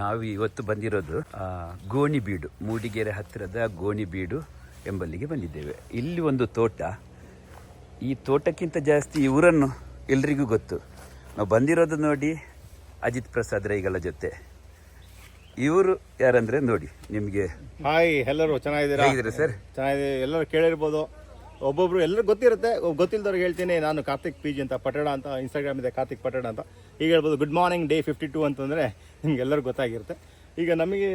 ನಾವು ಇವತ್ತು ಬಂದಿರೋದು ಗೋಣಿಬೀಡು ಮೂಡಿಗೆರೆ ಹತ್ತಿರದ ಗೋಣಿಬೀಡು ಎಂಬಲ್ಲಿಗೆ ಬಂದಿದ್ದೇವೆ. ಇಲ್ಲಿ ಒಂದು ತೋಟ. ಈ ತೋಟಕ್ಕಿಂತ ಜಾಸ್ತಿ ಇವರನ್ನು ಎಲ್ರಿಗೂ ಗೊತ್ತು. ನಾವು ಬಂದಿರೋದು ನೋಡಿ ಅಜಿತ್ ಪ್ರಸಾದ್ ರೈಗಳ ಜೊತೆ. ಇವರು ಯಾರಂದ್ರೆ ನೋಡಿ ನಿಮಗೆ ಹಾಯ್ ಎಲ್ಲರೂ ಚೆನ್ನಾಗಿದ್ದೀರಾ? ಸರ್? ಚೆನ್ನಾಗಿದೆ ಎಲ್ಲರೂ ಕೇಳಿರ್ಬೋದು. ಒಬ್ಬೊಬ್ರು ಎಲ್ಲರೂ ಗೊತ್ತಿರುತ್ತೆ. ಗೊತ್ತಿಲ್ಲದವ್ರಿಗೆ ಹೇಳ್ತೀನಿ, ನಾನು ಕಾರ್ತಿಕ್ ಪಿ ಜಿ ಅಂತ, ಪಟೇಡ ಅಂತ ಇನ್ಸ್ಟಾಗ್ರಾಮ್ ಇದೆ ಕಾರ್ತಿಕ್ ಪಟೇಡ ಅಂತ. ಈಗ ಹೇಳ್ಬೋದು good morning day fifty two ಅಂತಂದರೆ ನಿಮ್ಗೆಲ್ಲರೂ ಗೊತ್ತಾಗಿರುತ್ತೆ. ಈಗ ನಮಗೆ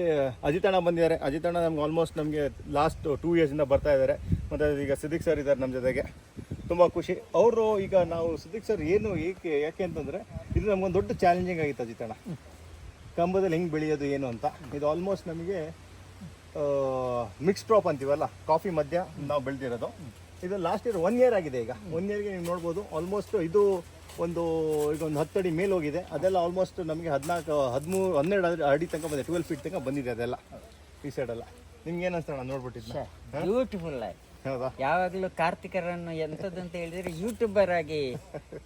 ಅಜಿತಣ್ಣ ಬಂದಿದ್ದಾರೆ. ಅಜಿತಣ್ಣ ನಮ್ಗೆ ಆಲ್ಮೋಸ್ಟ್ ನಮಗೆ ಲಾಸ್ಟ್ ಟೂ ಇಯರ್ಸಿಂದ ಬರ್ತಾ ಇದ್ದಾರೆ. ಮತ್ತು ಈಗ ಸಿದ್ದಿಕ್ ಸರ್ ಇದ್ದಾರೆ ನಮ್ಮ ಜೊತೆಗೆ. ತುಂಬ ಖುಷಿ. ಅವರು ಈಗ ನಾವು ಸಿದ್ದಿಕ್ ಸರ್ ಏನು ಏಕೆ, ಯಾಕೆ ಅಂತಂದರೆ, ಇದು ನಮ್ಗೊಂದು ದೊಡ್ಡ ಚಾಲೆಂಜಿಂಗ್ ಆಗಿತ್ತು ಅಜಿತಣ್ಣ ಕಂಬದಲ್ಲಿ ಹೆಂಗೆ ಬೆಳೆಯೋದು ಏನು ಅಂತ. ಇದು ಆಲ್ಮೋಸ್ಟ್ ನಮಗೆ ಮಿಕ್ಸ್ ಕ್ರಾಪ್ ಅಂತೀವಲ್ಲ ಕಾಫಿ ಮಧ್ಯ ನಾವು ಬೆಳೆದಿರೋದು. ಇದು ಲಾಸ್ಟ್ ಇಯರ್ ಒನ್ ಇಯರ್ ಆಗಿದೆ ಈಗ. ಒನ್ ಇಯರ್ಗೆ ನೀವು ನೋಡ್ಬೋದು ಆಲ್ಮೋಸ್ಟ್ ಇದು ಒಂದು ಈಗ ಒಂದು ಹತ್ತು ಅಡಿ ಮೇಲೆ ಹೋಗಿದೆ. ಅದೆಲ್ಲ ಆಲ್ಮೋಸ್ಟ್ ನಮಗೆ ಹದಿನಾಲ್ಕು ಹದಿಮೂರು ಹನ್ನೆರಡು ಅಡಿ- ಅಡಿ ತನಕ ಬಂದಿದೆ ಟ್ವೆಲ್ ಫೀಟ್ ತನಕ ಬಂದಿದೆ ಅದೆಲ್ಲ. ಈ ಸೈಡೆಲ್ಲ ನಿಮ್ಗೆ ಏನು ನೋಡ್ಬಿಟ್ಟಿದ್ದೆ ಬ್ಯೂಟಿಫುಲ್ ಲೈಫ್ ಹೌದಾ? ಯಾವಾಗಲೂ ಕಾರ್ತಿಕರನ್ನು ಎಂಥದ್ದಂತ ಹೇಳಿದರೆ ಯೂಟ್ಯೂಬರ್ ಆಗಿ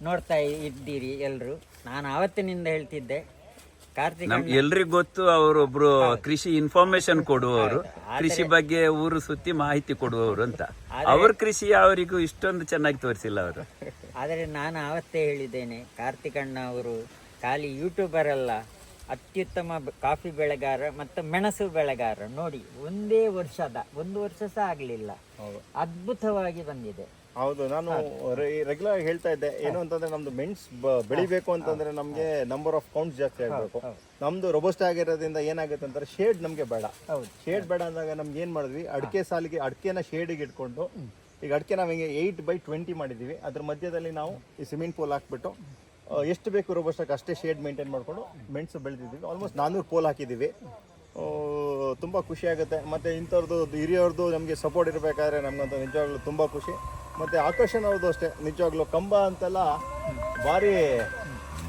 ನೋಡ್ತಾ ಇದ್ದೀರಿ ಎಲ್ಲರೂ ನಾನು ಆವತ್ತಿನಿಂದ ಹೇಳ್ತಿದ್ದೆ ಕಾರ್ತಿಕ್ ನಮ್ ಎಲ್ರಿಗೂ ಗೊತ್ತು ಅವರೊಬ್ರು ಕೃಷಿ ಇನ್ಫಾರ್ಮೇಶನ್ ಕೊಡುವವರು. ಕೃಷಿ ಬಗ್ಗೆ ಊರು ಸುತ್ತಿ ಮಾಹಿತಿ ಕೊಡುವವರು ಅಂತ. ಅವ್ರ ಕೃಷಿ ಅವರಿಗೂ ಇಷ್ಟೊಂದು ಚೆನ್ನಾಗಿ ತೋರಿಸಿಲ್ಲ ಅವರು. ಆದರೆ ನಾನು ಆವತ್ತೇ ಹೇಳಿದ್ದೇನೆ ಕಾರ್ತಿಕಣ್ಣ ಅವರು ಖಾಲಿ ಯೂಟ್ಯೂಬರ್ ಅಲ್ಲ ಅತ್ಯುತ್ತಮ ಕಾಫಿ ಬೆಳೆಗಾರ ಮತ್ತು ಮೆಣಸು ಬೆಳೆಗಾರ. ನೋಡಿ ಒಂದೇ ವರ್ಷದ ಒಂದು ವರ್ಷ ಸಹ ಆಗಲಿಲ್ಲ. ಅದ್ಭುತವಾಗಿ ಬಂದಿದೆ. ಹೌದು ನಾನು ರೆಗ್ಯುಲರ್ ಹೇಳ್ತಾ ಇದ್ದೆ. ಏನು ಅಂತಂದ್ರೆ ನಮ್ದು ಮೆಣಸ್ ಬೆಳಿಬೇಕು ಅಂತಂದ್ರೆ ನಮ್ಗೆ ನಂಬರ್ ಆಫ್ ಕೌಂಟ್ಸ್ ಜಾಸ್ತಿ ಆಗಬೇಕು. ನಮ್ದು ರೊಬಸ್ಟ್ ಆಗಿರೋದ್ರಿಂದ ಏನಾಗುತ್ತೆ ಅಂತಂದ್ರೆ ಶೇಡ್ ನಮ್ಗೆ ಬೇಡ. ಶೇಡ್ ಬೇಡ ಅಂದಾಗ ನಮ್ಗೆ ಏನ್ ಮಾಡಿದ್ವಿ? ಅಡಿಕೆ ಸಾಲಿಗೆ ಅಡಿಕೆನ ಶೇಡಿಗೆ ಇಟ್ಕೊಂಡು ಈಗ ಅಡಿಕೆ ನಾವು ಹಿಂಗೆ ಏಯ್ಟ್ ಬೈ ಟ್ವೆಂಟಿ ಮಾಡಿದೀವಿ ಅದ್ರ ಮಧ್ಯದಲ್ಲಿ ನಾವು ಈ ಸ್ವಿಮ್ಮಿಂಗ್ ಪೂಲ್ ಹಾಕ್ಬಿಟ್ಟು ಎಷ್ಟು ಬೇಕು ರೋಬೋಸ್ಟಾಕ್ ಅಷ್ಟೇ ಶೇಡ್ ಮೇಂಟೈನ್ ಮಾಡಿಕೊಂಡು ಮೆಣಸು ಬೆಳೆದಿದ್ದೀವಿ. ಆಲ್ಮೋಸ್ಟ್ ನಾನ್ನೂರು ಪೋಲ್ ಹಾಕಿದ್ದೀವಿ. ತುಂಬ ಖುಷಿ ಆಗುತ್ತೆ. ಮತ್ತು ಇಂಥವ್ರದ್ದು ಹಿರಿಯವ್ರದ್ದು ನಮಗೆ ಸಪೋರ್ಟ್ ಇರಬೇಕಾದ್ರೆ ನಮಗಂತೂ ನಿಜವಾಗ್ಲೂ ತುಂಬ ಖುಷಿ. ಮತ್ತು ಆಕರ್ಷಣ ಅವ್ರದ್ದು ಅಷ್ಟೇ, ನಿಜವಾಗ್ಲೂ ಕಂಬ ಅಂತೆಲ್ಲ ಭಾರಿ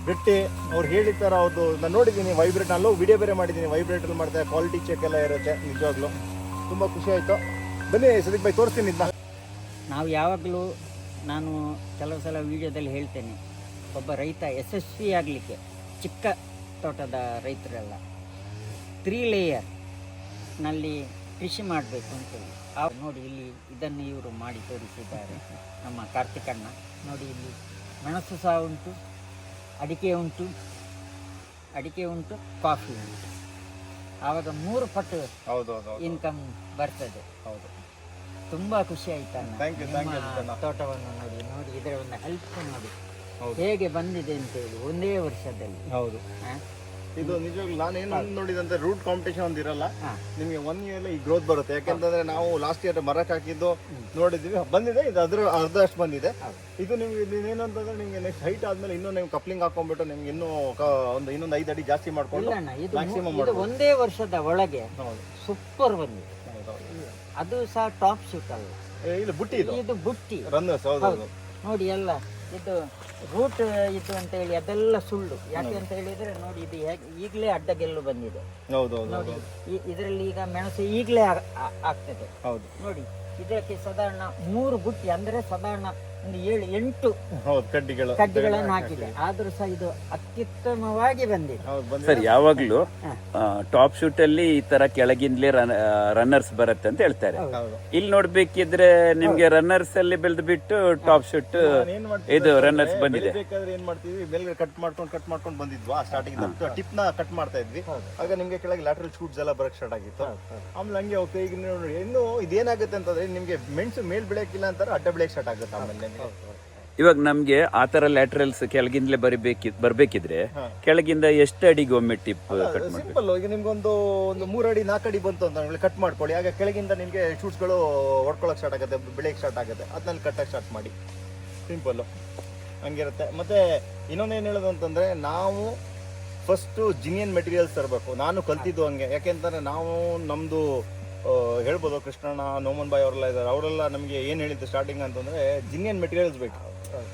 ಗಟ್ಟಿ. ಅವ್ರು ಹೇಳಿದ ಥರ ಅವ್ರದ್ದು ನಾನು ನೋಡಿದ್ದೀನಿ ವೈಬ್ರೇಟ್ ಅಲ್ಲೂ ವಿಡಿಯೋ ಬೇರೆ ಮಾಡಿದ್ದೀನಿ ವೈಬ್ರೇಟಲ್ಲಿ ಮಾಡ್ತಾರೆ ಕ್ವಾಲಿಟಿ ಚೆಕ್ ಎಲ್ಲ ಇರುತ್ತೆ ನಿಜವಾಗ್ಲೂ. ತುಂಬ ಖುಷಿ ಆಯಿತು. ಬನ್ನಿ ಸದಿಕ್ ಬೈ ತೋರಿಸ್ತೀನಿ ಇದನ್ನ ನಾವು ಯಾವಾಗಲೂ ನಾನು ಕೆಲವು ಸಲ ವೀಡಿಯೋದಲ್ಲಿ ಹೇಳ್ತೇನೆ ಒಬ್ಬ ರೈತ ಯಶಸ್ವಿ ಆಗಲಿಕ್ಕೆ ಚಿಕ್ಕ ತೋಟದ ರೈತರೆಲ್ಲ. ತ್ರೀ ಲೇಯರ್ನಲ್ಲಿ ಕೃಷಿ ಮಾಡಬೇಕು ಅಂತೇಳಿ ಆ ನೋಡಿ ಇಲ್ಲಿ ಇದನ್ನು ಇವರು ಮಾಡಿ ತೋರಿಸಿದ್ದಾರೆ ನಮ್ಮ ಕಾರ್ತಿಕಣ್ಣ ನೋಡಿ ಇಲ್ಲಿ ಮೆಣಸು ಸಹ ಉಂಟು ಅಡಿಕೆ ಉಂಟು ಅಡಿಕೆ ಉಂಟು ಕಾಫಿ ಉಂಟು. ಆವಾಗ ಮೂರು ಪಟ್ಟು ಹೌದು ಹೌದು ಇನ್ಕಮ್ ಬರ್ತದೆ. ಹೌದು. ತುಂಬ ಖುಷಿ ನಿಮ್ಮ ತೋಟವನ್ನು ನೋಡಿ ನೋಡಿ ಇದರ ಒಂದು ಹೆಲ್ಪ್ ನೋಡಿ. ಹೇಗೆ ಬಂದಿದೆ ಅಂತ ಹೇಳಿ ಒಂದೇ ವರ್ಷದಲ್ಲಿ. ಹೌದು. ಇದು ನಿಜವಾಗ್ಲೂ ನಾನು ಏನು ನೋಡಿದಂತೆ ರೂಟ್ ಕಾಂಪಿಟೇಷನ್ ಒಂದು ಇರಲ್ಲ. ನಿಮಗೆ ಒನ್ ಇಯರ್ ಈ ಗ್ರೋತ್ ಬರುತ್ತೆ. ಯಾಕೆಂತಂದ್ರೆ ನಾವು ಲಾಸ್ಟ್ ಇಯರ್ ಮರಕ್ಕೆ ಹಾಕಿದ್ದು ನೋಡಿದ್ವಿ. ಬಂದಿದೆ. ಇದು ಅದ್ರ ಅರ್ಧಷ್ಟು ಬಂದಿದೆ. ಇದು ನಿಮ್ಗೆ ಏನು ಅಂತಂದ್ರೆ ನಿಮ್ಗೆ ನೆಕ್ಸ್ಟ್ ಹೈಟ್ ಆದ್ಮೇಲೆ ಇನ್ನೂ ನೀವು ಕಪ್ಲಿಂಗ್ ಹಾಕೊಂಡ್ಬಿಟ್ಟು ನಿಮ್ಗೆ ಇನ್ನೂ ಕ- ಒಂದು ಇನ್ನೊಂದು ಐದು ಅಡಿ ಜಾಸ್ತಿ ಮಾಡ್ಕೊಂಡು ಮ್ಯಾಕ್ಸಿಮಮ್. ಒಂದೇ ವರ್ಷದ ಒಳಗೆ ಹೌದು. ಸೂಪರ್ ಬಂದಿದೆ. ಅದು ಸಹ ಟಾಪ್ ಶೂಟ್ ಅಲ್ಲ. ಏ, ಇದು ಬುಟ್ಟಿ ಇದು. ಬುಟ್ಟಿ. ರನ್ನರ್ಸ್ ಹೌದು. ಹೌದು. ನೋಡಿ ಎಲ್ಲ ಇದು ರೂಟ್ ಇದು ಅಂತ ಹೇಳಿ ಅದೆಲ್ಲ ಸುಳ್ಳು. ಯಾಕೆ ಅಂತ ಹೇಳಿದ್ರೆ ನೋಡಿ ಇದು ಈಗಲೇ ಅಡ್ಡ ಗೆಲ್ಲು ಬಂದಿದೆ. ನೋಡಿ ಇದರಲ್ಲಿ ಈಗ ಮೆಣಸು ಈಗಲೇ ಆಗ್ತದೆ. ಹೌದು. ನೋಡಿ ಇದಕ್ಕೆ ಸಾಧಾರಣ ಮೂರು ಬುಟ್ಟಿ ಅಂದ್ರೆ ಸಾಧಾರಣ ಒಂದು ಏಳು ಎಂಟು ಹೌದು ಕಡ್ಡಿಗಳು. ಕಡ್ಡಿಗಳನ್ನು ಹಾಕಿದೆ. ಆದ್ರೂ ಸಹ ಇದು ಅತ್ಯುತ್ತಮವಾಗಿ ಬಂದಿದೆ. ಹೌದು ಬಂದಿದೆ. ಸರ್ ಯಾವಾಗ್ಲೂ ಟಾಪ್ ಶೂಟ್ ಅಲ್ಲಿ ಈ ತರ ಕೆಳಗಿಂದಲೇ ರನ್ನರ್ಸ್ ಬರುತ್ತೆ ಅಂತ ಹೇಳ್ತಾರೆ. ಇಲ್ಲಿ ನೋಡ್ಬೇಕಿದ್ರೆ ನಿಮ್ಗೆ ರನ್ನರ್ಸ್ ಅಲ್ಲಿ ಬೆಳೆದು ಬಿಟ್ಟು ಟಾಪ್ ಶೂಟ್ ಇದು ರನ್ನರ್ಸ್ ಬಂದಿದೆ. ಬೇಕಾದ್ರೆ ಏನ್ ಮಾಡ್ತೀವಿ ಮೇಲ್ಗಡೆ ಕಟ್ ಮಾಡ್ಕೊಂಡು ಕಟ್ ಮಾಡ್ಕೊಂಡು ಬಂದಿದ್ವಾ? ಸ್ಟಾರ್ಟಿಂಗ್ ಟಿಪ್ನ ಕಟ್ ಮಾಡ್ತಾ ಇದ್ವಿ. ಆಗ ನಿಮ್ಗೆ ಕೆಳಗೆ ಲ್ಯಾಟ್ರಲ್ ಶೂಟ್ಸ್ ಎಲ್ಲ ಬರಕ್ ಸ್ಟಾರ್ಟ್ ಆಗಿತ್ತು. ಆಮೇಲೆ ಹಂಗೆ ಓಕೆ ಈಗ ನೋಡಿ ಇನ್ನು ಇದೇನಾಗುತ್ತೆ ಅಂತಂದ್ರೆ ನಿಮ್ಗೆ ಮೆಣಸು ಮೇಲ್ ಬೆಳೆಯಕ್ಕಿಲ್ಲ ಅಂತಾರೆ ಅಡ್ಡ ಬೆಳೆಯಕ್ ಸ್ಟಾರ್ಟ್ ಆಗುತ್ತೆ ಆಮೇಲೆ. ಇವಾಗ ನಮ್ಗೆ ಆ ತರ ಲ್ಯಾಟ್ರಲ್ಸ್ ಕೆಳಗಿಂದಲೇ ಬರಬೇಕಿ ಬರ್ಬೇಕಿದ್ರೆ ಕೆಳಗಿಂದ ಎಷ್ಟು ಅಡಿಗೆ ಒಮ್ಮೆ ಟಿಪ್ ಕಟ್ ಮಾಡ್ಬೇಕು? ಸಿಂಪಲ್ ಈಗ ನಿಮ್ಗೊಂದು ಒಂದು ಮೂರು ಅಡಿ ನಾಲ್ಕು ಅಡಿ ಬಂತು ಅಂತ ಕಟ್ ಮಾಡ್ಕೊಳ್ಳಿ. ಆಗ ಕೆಳಗಿಂದ ನಿಮ್ಗೆ ಶೂಟ್ಸ್ಗಳು ಹೊಡ್ಕೊಳಕ್ ಸ್ಟಾರ್ಟ್ ಆಗುತ್ತೆ ಬೆಳೆಯಕ್ಕೆ ಸ್ಟಾರ್ಟ್ ಆಗುತ್ತೆ. ಅದನ್ನ ಕಟ್ಟಕ್ಕೆ ಸ್ಟಾರ್ಟ್ ಮಾಡಿ. ಸಿಂಪಲ್ಲು ಹಂಗಿರುತ್ತೆ. ಮತ್ತೆ ಇನ್ನೊಂದೇನು ಹೇಳೋದು ಅಂತಂದ್ರೆ ನಾವು ಫಸ್ಟು ಜಿನಿಯನ್ ಮೆಟೀರಿಯಲ್ಸ್ ತರಬೇಕು. ನಾನು ಕಲ್ತಿದ್ದು ಹಂಗೆ. ಯಾಕೆಂತಂದ್ರೆ ನಾವು ನಮ್ಮದು ಹೇಳ್ಬೋದು, ಕೃಷ್ಣಣ್ಣ ನೋಮನ್ ಬಾಯ್ ಅವರೆಲ್ಲ ಇದ್ದಾರೆ ಅವರೆಲ್ಲ ನಮಗೆ ಏನು ಹೇಳಿದ್ದು ಸ್ಟಾರ್ಟಿಂಗ್ ಅಂತಂದರೆ ಜಿನ್ಯನ್ ಮೆಟೀರಿಯಲ್ಸ್ ಬೇಕು.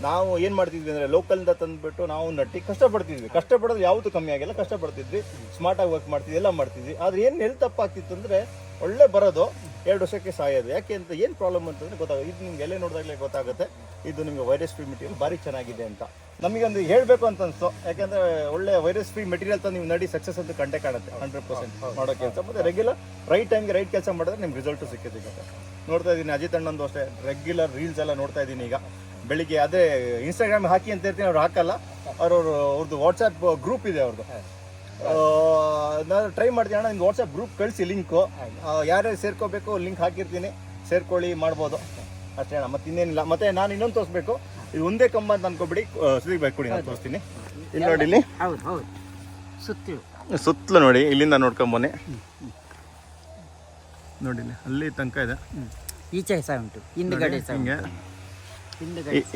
ನಾವು ಏನು ಮಾಡ್ತಿದ್ವಿ ಅಂದರೆ ಲೋಕಲಿಂದ ತಂದುಬಿಟ್ಟು ನಾವು ನಟ್ಟಿ ಕಷ್ಟಪಡ್ತಿದ್ವಿ. ಕಷ್ಟಪಡೋದು ಯಾವುದು ಕಮ್ಮಿ ಆಗಿಲ್ಲ, ಕಷ್ಟಪಡ್ತಿದ್ವಿ. ಸ್ಮಾರ್ಟಾಗಿ ವರ್ಕ್ ಮಾಡ್ತಿದ್ವಿ, ಎಲ್ಲ ಮಾಡ್ತಿದ್ವಿ. ಆದರೆ ಏನು ಎಲ್ಲಿ ತಪ್ಪಾಗ್ತಿತ್ತು ಅಂದರೆ, ಒಳ್ಳೆ ಬರೋದು, ಎರಡು ವರ್ಷಕ್ಕೆ ಸಾಯೋದು. ಯಾಕೆ ಅಂತ ಏನು ಪ್ರಾಬ್ಲಮ್ ಅಂತಂದರೆ ಗೊತ್ತಾಗುತ್ತೆ ಇದು ನಿಮ್ಗೆ ಎಲ್ಲೇ ನೋಡಿದಾಗಲೇ ಗೊತ್ತಾಗುತ್ತೆ. ಇದು ನಿಮಗೆ ವೈರಸ್ ಫ್ರೀ ಮೆಟೀರಿಯಲ್ ಭಾರಿ ಚೆನ್ನಾಗಿದೆ ಅಂತ. ನಮಗೊಂದು ಹೇಳಬೇಕು ಅಂತ ಅನಿಸ್ತು. ಯಾಕಂದ್ರೆ ಒಳ್ಳೆ ವೈರಸ್ ಫ್ರೀ ಮೆಟೀರಿಯಲ್ ತಂದು ನೀವು ನಡಿ ಸಕ್ಸಸ್ ಅಂತ ಕಂಡೆ ಕಾಣುತ್ತೆ ಹಂಡ್ರೆಡ್ ಪರ್ಸೆಂಟ್ ಮಾಡೋ ಕೆಲಸ. ಮತ್ತು ರೆಗ್ಯುಲರ್ ರೈಟ್ ಟೈಮ್ಗೆ ರೈಟ್ ಕೆಲಸ ಮಾಡಿದ್ರೆ ನಿಮ್ಗೆ ರಿಸಲ್ಟು ಸಿಕ್ಕಿದೆ ಸಿಗುತ್ತೆ ನೋಡ್ತಾ ಇದ್ದೀನಿ ಅಜಿತ್ ಅಣ್ಣಂದು ಅಷ್ಟೇ. ರೆಗ್ಯುಲರ್ ರೀಲ್ಸ್ ಎಲ್ಲ ನೋಡ್ತಾ ಇದ್ದೀನಿ ಈಗ. ಬೆಳಿಗ್ಗೆ ಅದೇ ಇನ್ಸ್ಟಾಗ್ರಾಮ್ ಹಾಕಿ ಅಂತ ಇರ್ತೀನಿ ಅವ್ರು ಹಾಕಲ್ಲ. ಅವ್ರವ್ರು ಅವ್ರದ್ದು ವಾಟ್ಸಪ್ ಗ್ರೂಪ್ ಇದೆ ಅವ್ರದ್ದು ನಾನು ಟ್ರೈ ಮಾಡ್ತೀನಿ ಅಣ್ಣ ನಿಮ್ಗೆ ವಾಟ್ಸಪ್ ಗ್ರೂಪ್ ಕಳಿಸಿ ಲಿಂಕು ಯಾರ್ಯಾರು ಸೇರ್ಕೋಬೇಕು ಲಿಂಕ್ ಹಾಕಿರ್ತೀನಿ. ಸೇರ್ಕೊಳ್ಳಿ ಮಾಡ್ಬೋದು. ಅಷ್ಟೇ ಅಣ್ಣ ಮತ್ತೆ ಇನ್ನೇನಿಲ್ಲ. ಮತ್ತೆ ನಾನು ಇನ್ನೊಂದು ತೋರಿಸ್ಬೇಕು. ಇದು ಒಂದೇ ಕಂಬ ಅಂತ ಅನ್ಕೊಬಿಡಿ. ಸುದೀಪ್ ಬೈಕ್ ಕೊಡಿ ನಾನು ತೋರಿಸ್ತೀನಿ. ಇಲ್ಲಿ ನೋಡಿ ಇಲ್ಲಿ. ಹೌದು ಹೌದು. ಸುತ್ತಲೂ. ಸುತ್ತಲೂ ನೋಡಿ ಇಲ್ಲಿಂದ ನೋಡ್ಕೊಂಬನ್ನಿ. ನೋಡಿ ಇಲ್ಲಿ ಅಲ್ಲಿ ತನಕ ಇದೆ. ಈಚೆ ಸಹ ಉಂಟು. ಹಿಂದ್ಗಡೆ ಸಹ ಹಿಂಗೆ.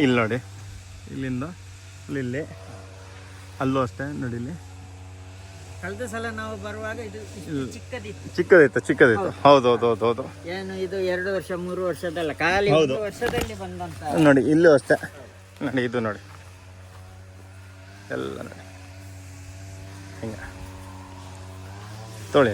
ಇಲ್ಲಿ ನೋಡಿ. ಇಲ್ಲಿಂದ ಇಲ್ಲಿ ಇಲ್ಲಿ. ಅಲ್ಲೂ ಅಷ್ಟೇ ನೋಡಿ ಇಲ್ಲಿ. ಕಳೆದ ಸಲ ನಾವು ಬರುವಾಗ ಇದು ಇಷ್ಟು ಚಿಕ್ಕದಿತ್ತು. ಚಿಕ್ಕದಿತ್ತು ಚಿಕ್ಕದಿತ್ತು. ಹೌದು ಹೌದು ಹೌದು ಹೌದು. ಏನು ಇದು ಎರಡು ವರ್ಷ ಮೂರು ವರ್ಷದಲ್ಲ ಖಾಲಿ ಹೌದು. ಒಂದು ವರ್ಷದಲ್ಲಿ ಬಂದಂತ. ನೋಡಿ ಇಲ್ಲೂ ಅಷ್ಟೇ. ನೋಡಿ ಇದು ನೋಡಿ. ಎಲ್ಲ ನೋಡಿ. ಹಿಂಗೆ. ತೊಳಿ.